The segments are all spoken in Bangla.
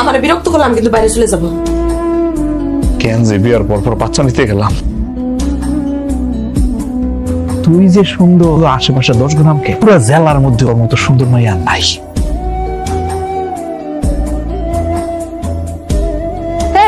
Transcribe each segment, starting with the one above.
আমার বিরক্ত করলাম কিন্তু বাইরে চলে যাব। কেন যে বিয়ার পর পর বাচ্চা নিতে গেলাম? তুই যে সুন্দর আশেপাশে দশ গ্রামকে পুরো জেলার মধ্যে ওর মতো সুন্দর মাইয়া নাই।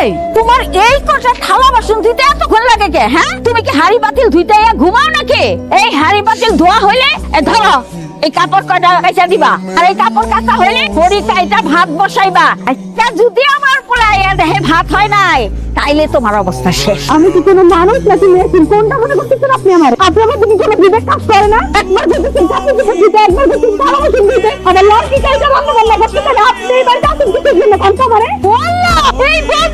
এই তোমার এই কটা থালা বাসন ধুইতে এতক্ষণ লাগে কে হ্যাঁ? তুমি কি হাড়ি পাতিল ধুইতে ইয়া ঘুমাও নাকি? এই হাড়ি পাতিল ধোয়া হইলে ধরো এই কাপড় কয়টা কাইচা দিবা আর এই কাপড় কাচা হইলে বড়ি কাইটা ভাত বসাইবা। একটা যদি আমার পোলাই দেহে ভাত হয় নাই তাইলে তোমার অবস্থা শেষ। আমি কি কোনো মানুষ নাকি মেয়ে? কোনটা মনে করতেছেন আপনি আমার? আপনি আমার দিকে কোনো বিবেক কাজ করে না একবার যদি কাপড় চোপড় দিতে একবার যদি ভালো বাসন দিতে আমার লড়কি কাইটা রান্না বান্না করতে পারে আপনি এবার কাপড় দিতে জন্য কষ্ট করে বললা এই বউ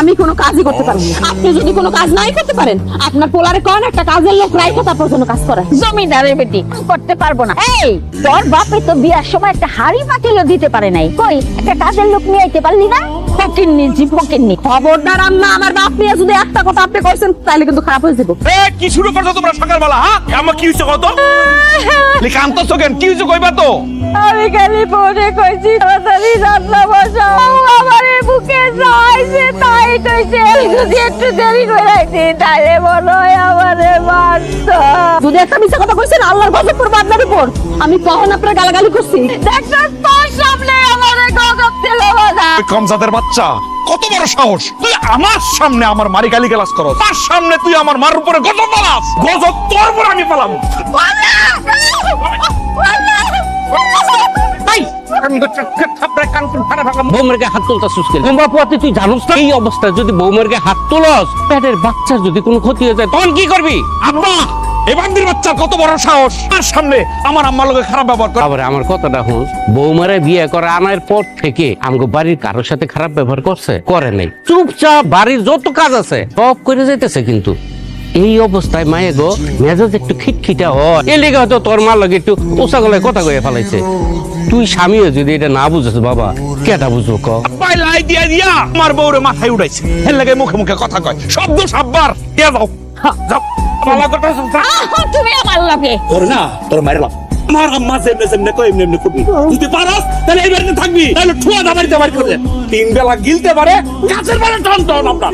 আমি কোনো কাজই করতে পারব আপনি যদি কোনো কাজ নাই করতে পারেন, আপনার পোলারে কোন একটা কাজের লোক রাইখো তারপর কোনো কাজ করে জমিদারের বেটি করতে পারব না। এই, তোর বাপে তো বিয়ার সময় একটা হাড়ি পাতিলও দিতে পারে নাই। কই, একটা কাজের লোক নিয়ে আইতে পারলি না? ফকিন্নি জি ফকিন্নি। খবরদার আম্মা আমার বাপ নিয়ে যদি একটা কথা আপনি কইছেন তাহলে কিন্তু খারাপ হয়ে যাব। এ কি শুরু করছ তোমরা সকালবেলা হ্যাঁ? আমার কি হইছে কত কান্ত সোকেন কি হইছে কইবা তো? আমি খালি ফোনে কইছি তাড়াতাড়ি রান্না বসাও। আমার বুকে যাইছে তাই কইছে যদি একটু দেরি করে আইছি তাইলে মনে হয় আমারে মারত যদি একটা মিথ্যা কথা কইছেন আল্লাহর গজব করব আপনার উপর। আমি কখন আপনার গালাগালি করছি? দেখছ তোর সামনে আমারে গজব দিল বাধা। কমজাদের বাচ্চা কত বড় সাহস। তুই আমার সামনে আমার মারি গালি গালাস করো তার সামনে তুই আমার মার উপরে গজব পালাস গজব তোর উপর আমি পালাম বৌমার্গে হাত তুলতা সুস্কেল। তোমরা পোয়াতে তুই জানোস না? এই অবস্থায় যদি বৌমার্গে হাত তুলস পেটের বাচ্চার যদি কোনো ক্ষতি হয়ে যায় তখন কি করবি? আব্বা এই বাচ্চার কত বড় সাহস। তার সামনে আমার আম্মার লোকে খারাপ ব্যবহার করে। আবার আমার কথাটা হুন বৌমারে বিয়ে করা আনার পর থেকে আমগো বাড়ির কারোর সাথে খারাপ ব্যবহার করছে? করে নাই। চুপচাপ বাড়ির যত কাজ আছে সব করে যাইতেছে কিন্তু। এই অবস্থায় মায়ে গো মেজাজ একটু খিটখিটা হয়। এর লেগে হয়তো তোর মার লাগে একটু ওসা গলায় কথা কয়ে ফেলাইছে। তুই স্বামীও যদি এটা না বুঝেছ বাবা কেটা বুঝব ক? লাই দিয়া দিয়া আমার বউরে মাথায় উঠাইছে। এর লাগে মুখে মুখে কথা কয়। শব্দ সাব্বার দিয়া যাও। যাও। আমার লাগটা তুমি আমার লগে। তোর না তোর মারলাম আমার আম্মা সেমনে সেমনে কই এমনি এমনি করবি। যদি পারস? তাহলে এই বাড়িতে থাকবি। তাহলে ঠুয়া দাবাড়িতে বাড়ি করে তিন বেলা গিলতে পারে গাছের বেলা টান টান আপনার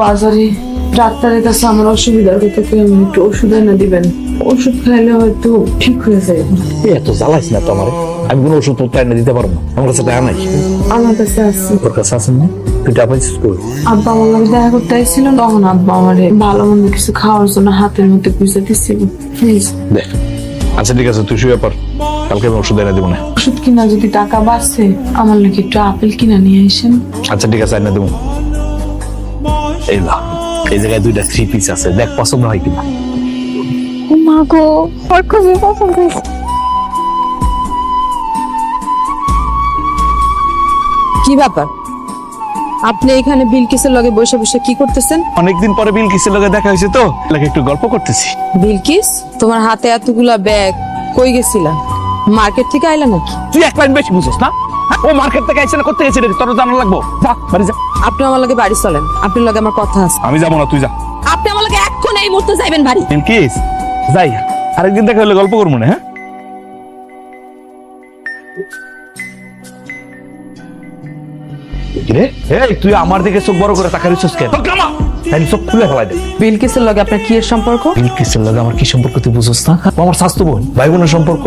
বাজারে ডাক্তারের কাছে আমার অসুবিধার কথা কি আমি একটু ওষুধ এনে দিবেন। ওষুধ খাইলে হয়তো ঠিক হয়ে যায়। এত জ্বালাইস না তো আমারে। আমি কোনো ওষুধ পত্র এনে দিতে পারব আমার কাছে টাকা নাই। আমার কাছে আছে। তোর কাছে আছে না তুই টাকা পাইছিস কই? আব্বা আমার লগে দেখা করতে আইছিল তখন আব্বা আমার ভালো মন্দ কিছু খাওয়ার জন্য হাতের মধ্যে পয়সা দিচ্ছিল দেখ আচ্ছা ঠিক আছে তুই শুয়ে পর কালকে আমি ওষুধ এনে দেবো না। ওষুধ কিনা যদি টাকা বাঁচে আমার লোক একটু আপেল কিনা নিয়ে আসেন। আচ্ছা ঠিক আছে এনে দেবো। এই না এই জায়গায় দুইটা থ্রি পিস আছে। দেখ পছন্দ হয় কিনা। মা গো ওর খুবই পছন্দ হয়েছে। কি ব্যাপার? আপনি এখানে বিলকিসের লগে বসে বসে কি করতেছেন? অনেকদিন পরে বিল কিসের লগে দেখা হয়েছে তো? লাগে একটু গল্প করতেছি। বিলকিস তোমার হাতে এতগুলা ব্যাগ কই গেছিলা? মার্কেট থেকে আইলা নাকি? তুই এক লাইন বেশি বুঝছিস না? হ্যাঁ? ও মার্কেট থেকে আইছে না করতে গেছে রে তোর জানা লাগবো। যা বাড়ি যা। আপনি আমার লগে বাড়ি চলেন। আপনার লগে আমার কথা আছে। আমি যাব না তুই যা। আপনি আমার লগে এখন এই মুহূর্তে যাইবেন বাড়ি। বিলকিস যাই। আরেকদিন দেখা হলে গল্প করব না হ্যাঁ? এই তুই আমার দিকে চোখ বড় করে তাকারিস কেন? তোর কামা তাই চোখ খুলে ফেলাই দে বিলকিসের লগে? আপনার কি এর সম্পর্ক? বিলকিসের লগে? আমার কি সম্পর্ক তুই বুঝছ না? আমার স্বাস্থ্য বোন ভাই বোনের সম্পর্ক।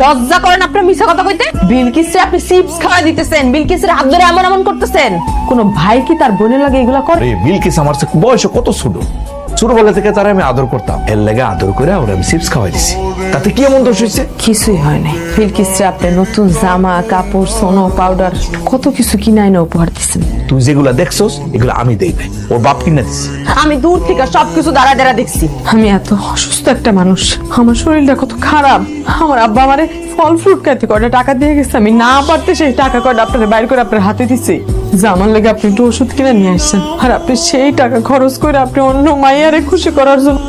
লজ্জা করেন আপনার মিছা কথা কইতে? বিলকিসে আপনি চিপস খাওয়া দিতেছেন? বিলকিসের হাত ধরে এমন এমন করতেছেন? কোন ভাই কি তার বোনের লাগে এগুলা করে? বিলকিস আমার বয়স কত ছোট? ছোটবেলা থেকে তারা আমি আদর করতাম। এর লেগে আদর করে ওরা আমি চিপস খাওয়াই দিছি। তাতে কি এমন দোষ হয়েছে কিছুই হয় নাই বিলকিসে আপনি নতুন জামা কাপড় সোনো পাউডার কত কিছু কিনাই না উপহার দিচ্ছেন তুই যেগুলা দেখছস এগুলো আমি দেই দেখবে ওর বাপ কিনা দিছি। আমি দূর থেকে সবকিছু দাঁড়া দাঁড়া দেখছি। আমি এত অসুস্থ একটা মানুষ। আমার শরীরটা কত খারাপ। আমার আব্বা আমারে ফল ফ্রুট খাইতে কয়টা টাকা দিয়ে গেছে। আমি না পারতে সেই টাকা কয়টা আপনার বাইর করে আপনার হাতে দিছি। জামার লেগে আপনি একটু ওষুধ কিনে নিয়ে আসছেন। আর আপনি সেই টাকা খরচ করে আপনি অন্য মাইয়ারে খুশি করার জন্য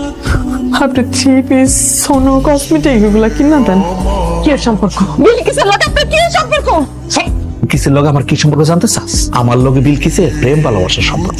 আপনি থ্রি পিস সোনো কসমেটিক এগুলো কিনা দেন। কি সম্পর্ক? বিলকিসের লগে? আপনার কি সম্পর্ক? বিলকিসের লগে? আমার কি সম্পর্ক জানতে চাস? আমার লগে বিল কিসে প্রেম ভালোবাসার সম্পর্ক।